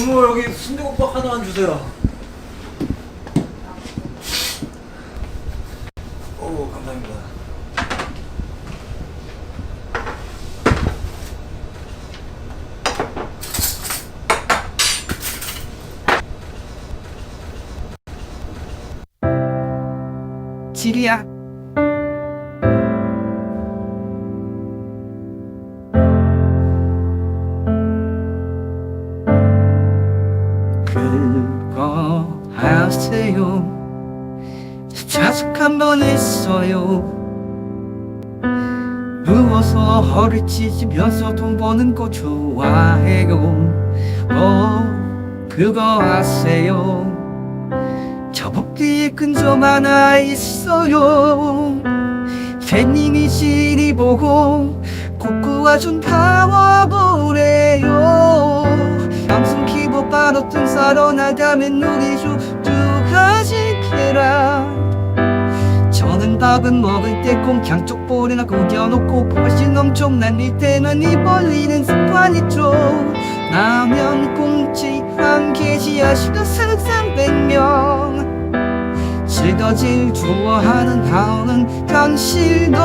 이모 여기 순대국밥 하나만 주세요. 오 감사합니다. 지리야 그거 하세요? 자숙 한 번 했어요. 누워서 허리 찢으면서 돈 버는 거 좋아해요. 어 그거 아세요? 저 복뒤에 끈점 하나 있어요. 팬님이 시리 보고 좀 타워보래요 키보드 바로 등 싸러 나가면 우리 쭉쭉하시게라. 저는 밥은 먹을 때 꽁냥 쪽볼이나 구겨놓고 훨씬 엄청난 일 때는 이 벌리는 습관 있죠. 라면 꽁치 한 개지야 시간 상상 백명. 즐거질 좋아하는 다음은 당신도